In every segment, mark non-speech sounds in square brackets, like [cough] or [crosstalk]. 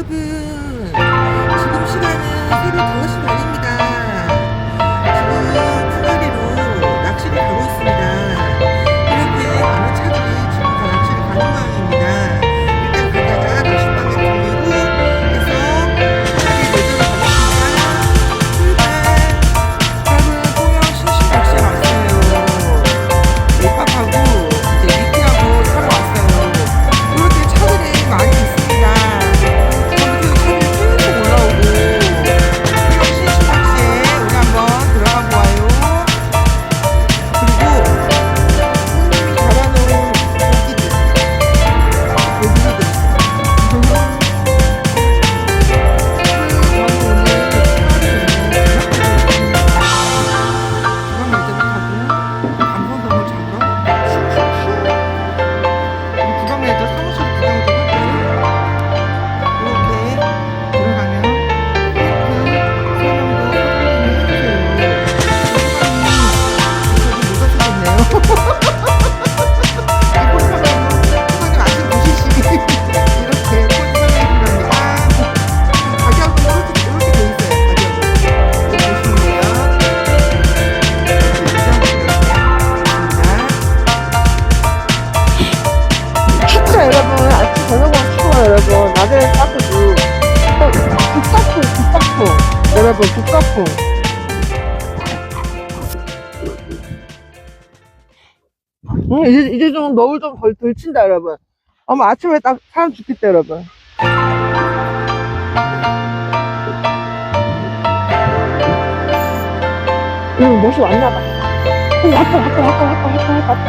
여러분 지금 시간은 새벽 5시 낮에는 따뜻고 어, 북가풍 북가풍 여러분 북가풍 음, 이제 이제 좀 너울 좀 덜 덜 친다 여러분. 어머 아침에 딱 사람 죽겠다 여러분. 응 멋이 왔나봐. 어, 왔다 왔다 왔다 왔다 왔다 왔다. 왔다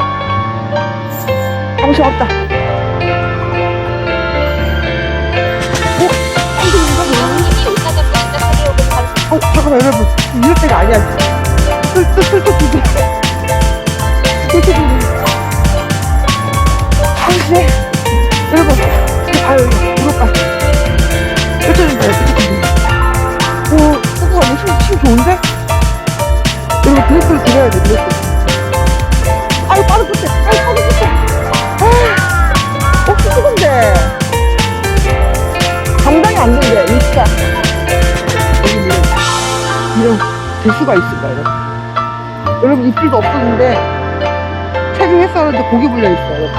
멋이 왔다 잠깐만, 여러분. 이럴 때가 아니야. 뚫, 뚫, 뚫, 뚫, 뚫. 뚫, 뚫, 뚫. 아이씨. 여러분, 봐요, 여기. 무릎 봐. 펼쳐진다, 펼쳐진다. 오, 뽀뽀가 힘, 힘 좋은데? 여러분, 드레스를 드려야 돼, 드레스. 아유, 빠른 끝에. 아유, 이런 개수가 있을까요? 여러분? 입질도 없었는데 채비 했었는데 고기 불려 있어요 여러분.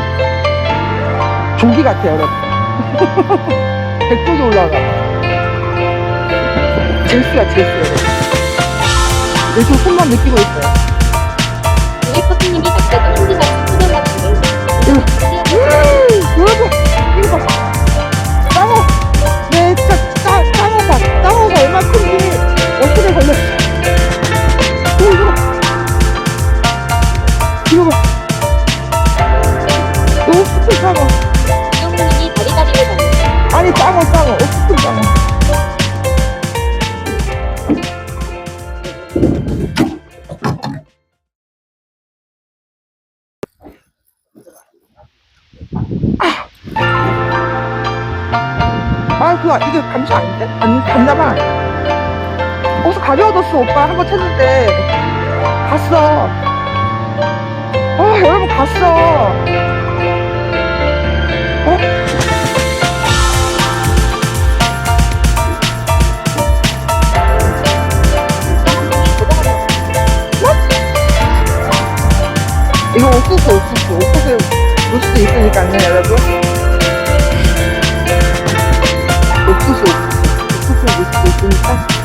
조기 같아요 여러분. 백쪽이 올라가 제수야 제수 여러분. 내저 손만 느끼고 있어요. 우리커피님이 갑자기 힘드셔서 수면 같은데 음, 여러분 아 그거 이게 감시 아닌데? 안 갔나봐 어서 가벼워졌어. 오빠 한 번 쳤는데. 갔어. 아 여러분 갔어. 어? 이거 옥수수 옥수수 옥수수 올 수도 있으니까요 여러분 옥수수 옥수수 올 수도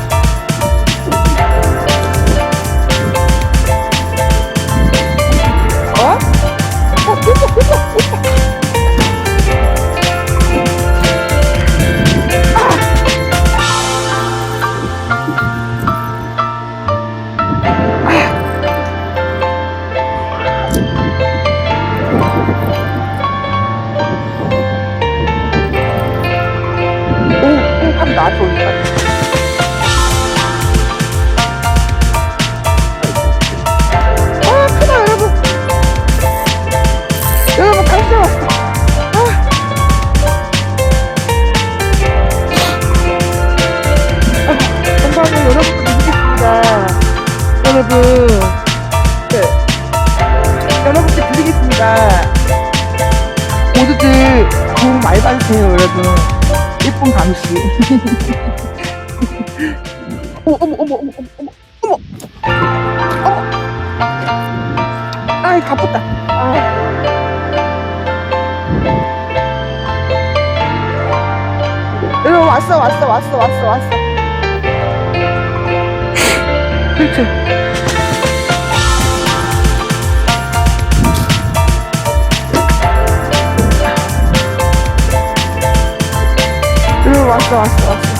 아. 아, 드리겠습니다. 여러분. 네. 여러분께 드리겠습니다. 모두들 돈 많이 받으세요, 여러분. 예쁜 감시. 어머, 어머, 어머, 어머, 어머, 어머, 어머. 어머. 아이, 가쁘다. 아. 여러분, 왔어, 왔어, 왔어, 왔어, 왔어. 그렇죠. 왔어, 왔어, 왔어.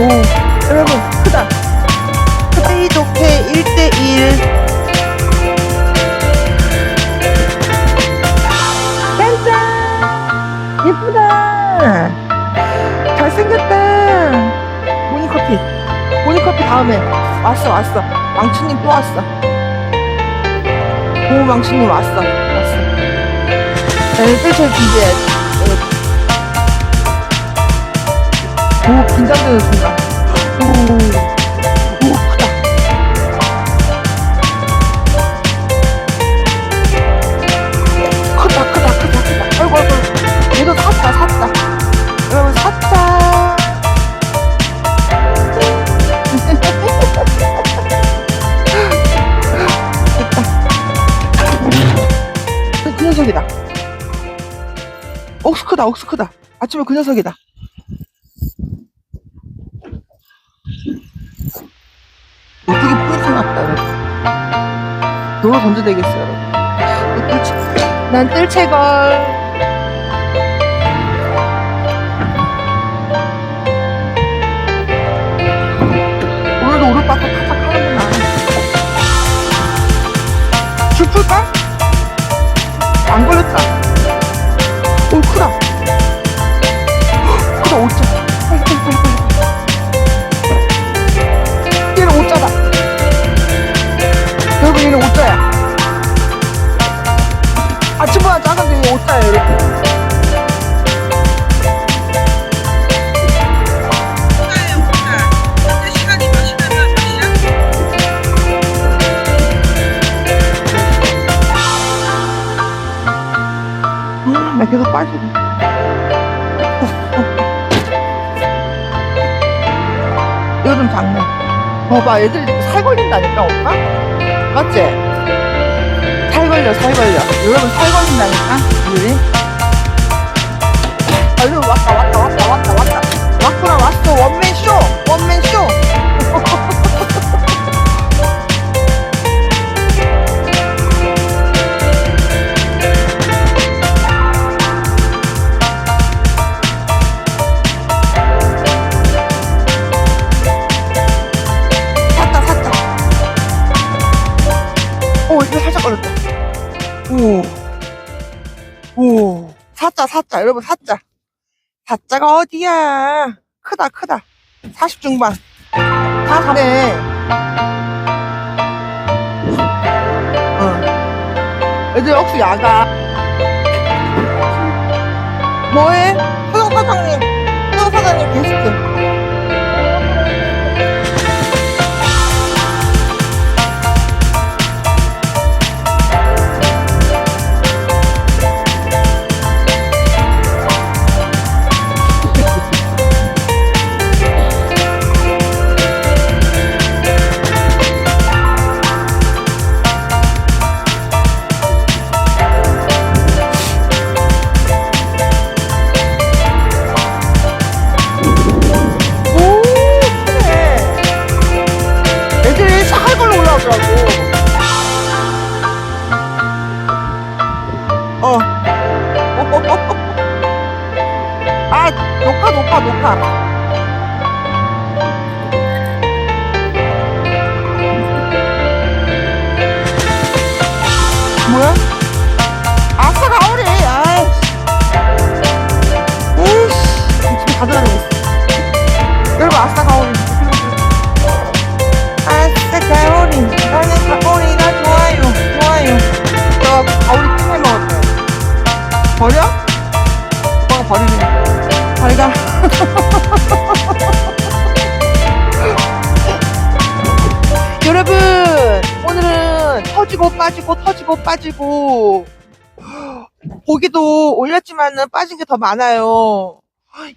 오, 여러분, 크다. 사이 좋게 1대1. 짠짠! 예쁘다. 잘생겼다. 모니커피. 모니커피 다음에. 왔어, 왔어. 망치님 또 왔어. 오, 망치님 왔어. 왔어. 애들 잘 준비해야지. 오, 순간. 오, 오, 크다. 크다, 크다, 크다, 크다. 아이고, 아이고. 얘도 샀다, 샀다. 여러분, 샀다. 됐다. [laughs] 그 녀석이다. 억수 크다, 억수 크다. 아침에 그 녀석이다. 어떻게 포인트 났다, 여러분. 난 뜰채걸. 오늘도 오른바퀴 애들 살 걸린다니까, 오빠? 맞지? 살 걸려, 살 걸려. 여러분, 살 걸린다니까, 우리? 아, 여러분, 왔다, 왔다, 왔다, 왔다, 왔다. 왔구나, 왔어. 원맨쇼! 오. 오. 사자, 사자. 여러분, 사자. 사자가 어디야? 크다, 크다. 40 중반. 다 사네. 어. 애들 억수 야가. 뭐해? 소영 사장님. 녹화, 녹화, 녹화. 뭐야? 아싸, 가오리. 아이씨. 에이씨. 집에 가져가야겠어. 여러분 아싸 가오리 아싸 가오리 나는 가오리가 좋아요 좋아요 저 가오리 찜해 먹었어요 버려? 터지고 빠지고 터지고 빠지고 고기도 올렸지만은 빠진 게 더 많아요.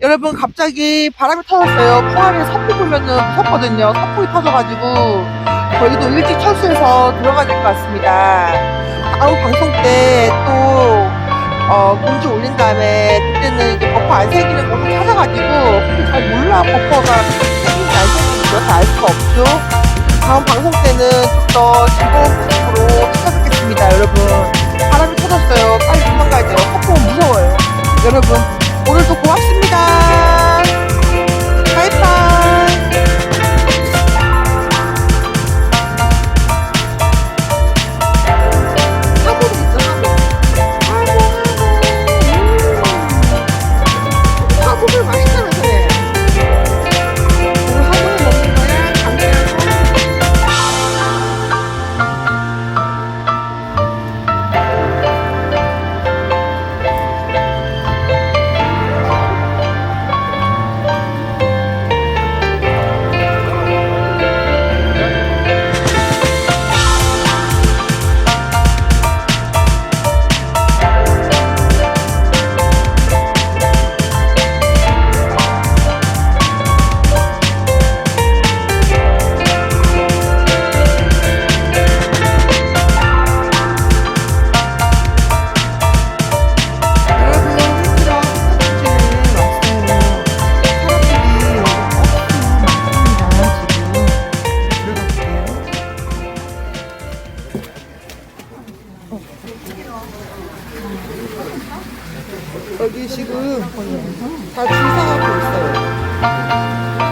여러분 갑자기 바람이 터졌어요. 포항에 서풍 불면은 무섭거든요. 서풍이 터져가지고 저희도 일찍 철수해서 들어가야 될 것 같습니다. 다음 방송 때또 어, 공지 올린 다음에 그때는 이제 버퍼 안 생기는 곳을 찾아가지고 잘 몰라 버퍼가 생긴지 안 생긴지 알 수가 없죠. 다음 방송 때는 좀 더 즐거운 모습으로 찾아뵙겠습니다, 여러분. 바람이 터졌어요. 빨리 도망가야 돼요. 폭풍은 무서워요. 여러분, 오늘도 고맙습니다. 여기 지금 다줄 서가고 있어요.